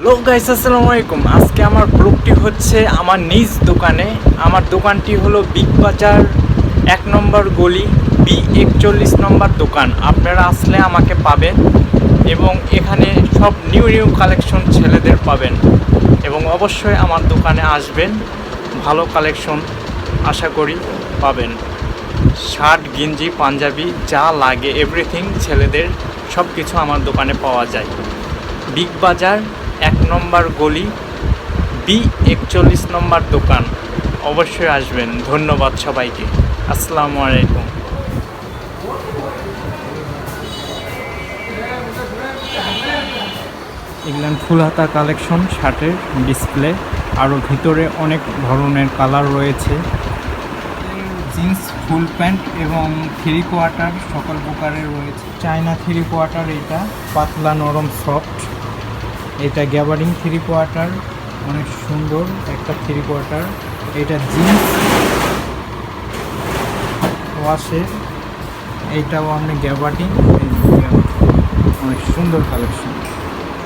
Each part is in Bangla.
হ্যালো গাইস আসসালামু আলাইকুম আজকে আমার ব্লগটি হচ্ছে আমার নিজ দোকানে। আমার দোকানটি হলো বিগ বাজার এক নম্বর গলি বি একচল্লিশ নম্বর দোকান। আপনারা আসলে আমাকে পাবেন এবং এখানে সব নিউ নিউ কালেকশন ছেলেদের পাবেন। এবং অবশ্যই আমার দোকানে আসবেন, ভালো কালেকশন আশা করি পাবেন। শার্ট, গেঞ্জি, পাঞ্জাবি, যা লাগে এভরিথিং ছেলেদের সব কিছু আমার দোকানে পাওয়া যায়। বিগ বাজার এক নম্বর গলি, বি একচল্লিশ নম্বর দোকান। অবশ্যই আসবেন। ধন্যবাদ সবাইকে। আসসালামু আলাইকুম। এগুলান ফুল হাতা কালেকশন, শার্টের ডিসপ্লে আরও ভিতরে অনেক ধরনের কালার রয়েছে। জিন্স, ফুল প্যান্ট এবং থ্রি কোয়ার্টার সকল প্রকারের রয়েছে। চায়না থ্রি কোয়ার্টার এটা, পাতলা নরম সফট। এটা গ্যাবারিং থ্রি কোয়ার্টার, অনেক সুন্দর একটা থ্রি কোয়ার্টার। এটা জিন্স ওয়াশের এইটাও আপনি গ্যাবার্ডিং অনেক সুন্দর কালেকশন।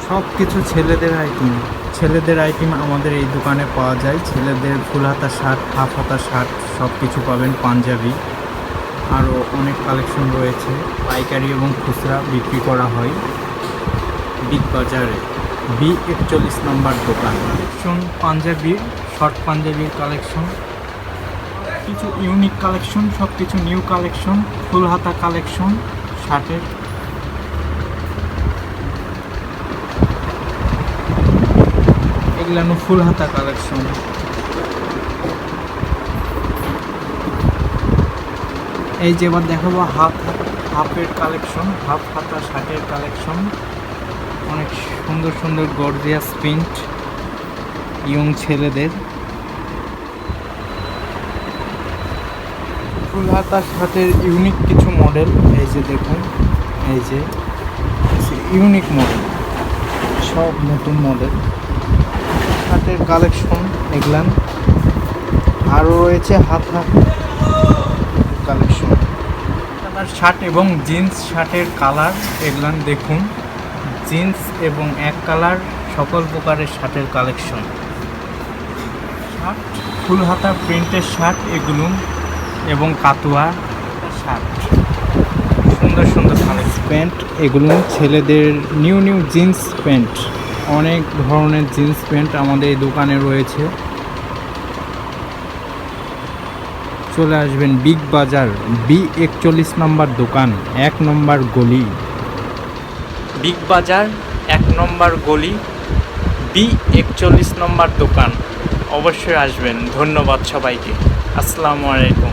সব কিছু ছেলেদের আইটেম। ছেলেদের আইটেম আমাদের এই দোকানে পাওয়া যায়। ছেলেদের ফুল হাতা শার্ট, হাফ হাতা শার্ট সব কিছু পাবেন পাঞ্জাবি। আরও অনেক কালেকশন রয়েছে। পাইকারি এবং খুচরা বিক্রি করা হয়। বিগ বাজারে। বি একচল্লিশ নম্বর দোকান। কালেকশন পাঞ্জাবির শর্ট পাঞ্জাবির কালেকশন কিছু ইউনিক কালেকশন সব কিছু নিউ কালেকশন ফুল হাতা কালেকশন শার্টের। এগুলো ফুল হাতা কালেকশন এই যে এবার দেখাবো হাফ, হাফের কালেকশন হাফ হাতা, শার্টের কালেকশন অনেক সুন্দর সুন্দর গর্জিয়াস প্রিন্ট ইয়ং ছেলেদের। ফুল হাতার শার্টের ইউনিক কিছু মডেল এই যে দেখুন, এই যে ইউনিক মডেল সব নতুন মডেল শার্টের কালেকশন এগুলান আরও রয়েছে হাত হাত কালেকশন শার্ট এবং জিন্স শার্টের কালার এগুলান দেখুন। জিন্স এবং এক কালার সকল প্রকারের শার্টের কালেকশন। শার্ট, ফুল হাতা, প্রিন্টের শার্ট এগুলো এবং কাতুয়া শার্ট। সুন্দর সুন্দর কালেকশন। প্যান্ট এগুলো ছেলেদের নিউ নিউ জিন্স প্যান্ট। অনেক ধরনের জিন্স প্যান্ট আমাদের এই দোকানে রয়েছে। চলে আসবেন বিগ বাজার, বি একচল্লিশ নম্বর দোকান, এক নম্বর গলি। বিগ বাজার, এক নম্বর গলি, বি একচল্লিশ নম্বর দোকান। অবশ্যই আসবেন। ধন্যবাদ সবাইকে। আসসালামু আলাইকুম।